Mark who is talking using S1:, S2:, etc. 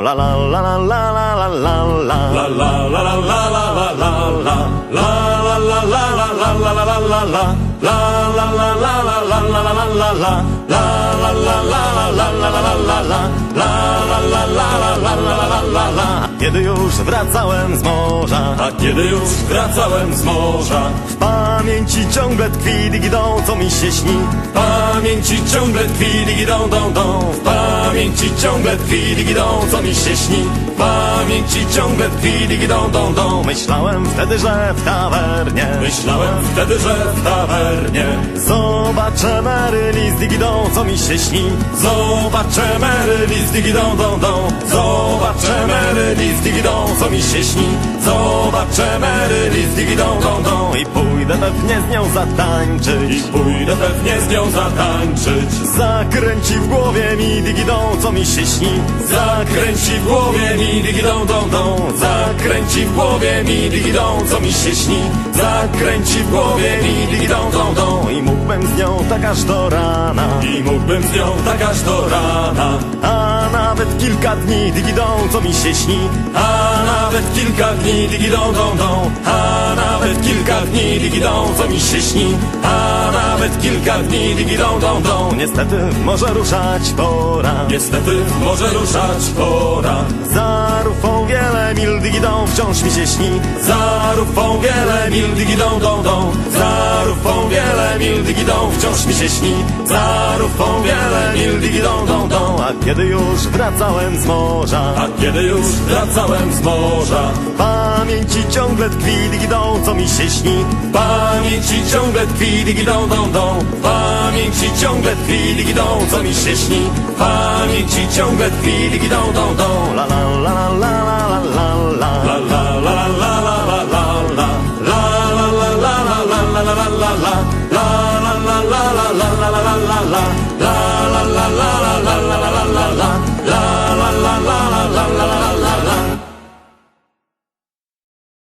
S1: La la la la la la la la la
S2: La la la la la
S1: Kiedy już wracałem z morza
S2: A kiedy już wracałem z morza
S1: W pamięci ciągle tkwi digidą, co mi się śni.
S2: Pamięci ciągle tkwi digidą dą dą W pamięci ciągle tkwi digidą co mi się śni. Pamięci ciągle tkwi digidą dą dą
S1: Myślałem wtedy, że w tawernie.
S2: Myślałem wtedy, że w tawernie.
S1: Zobaczę Maryli z digidą, co mi się śni.
S2: Zobaczę Maryli z digidą dą dą Zobaczę Maryli z digidą co mi się śni Zobaczę Maryli z digidą dą dą
S1: I pójdę pewnie z nią
S2: I
S1: zatańczyć
S2: pójdę pewnie z nią zatańczyć.
S1: Zakręci w głowie mi digidą, co mi się śni.
S2: Zakręci w głowie mi digidą dą dą Zakręci w głowie mi digidą co mi się śni. Zakręci w głowie mi digidą dą dą.
S1: I mógłbym z nią tak aż do rana.
S2: I mógłbym z nią tak aż do rana.
S1: A nawet kilka dni digidą, co mi się śni.
S2: A nawet kilka dni digidą dą dą A nawet kilka dni digidą co mi się śni. A nawet kilka dni digidą dą dą
S1: Niestety może ruszać pora.
S2: Niestety może ruszać pora.
S1: Za rufą wiele mil digidą wciąż mi się śni.
S2: Za rufą wiele mil digidą dą dą Za rufą wiele mil digidą wciąż mi się śni. Za rufą wiele mil digidą dą dą
S1: A kiedy już wracałem z morza
S2: A kiedy już wracałem z morza
S1: pamięci ciągle tkwi digidą, co mi się śni.
S2: pamięci ciągle tkwi digidą dą dą pamięci ciągle tkwi digidą co mi się śni. Pamięci ciągle tkwi digidą dą dą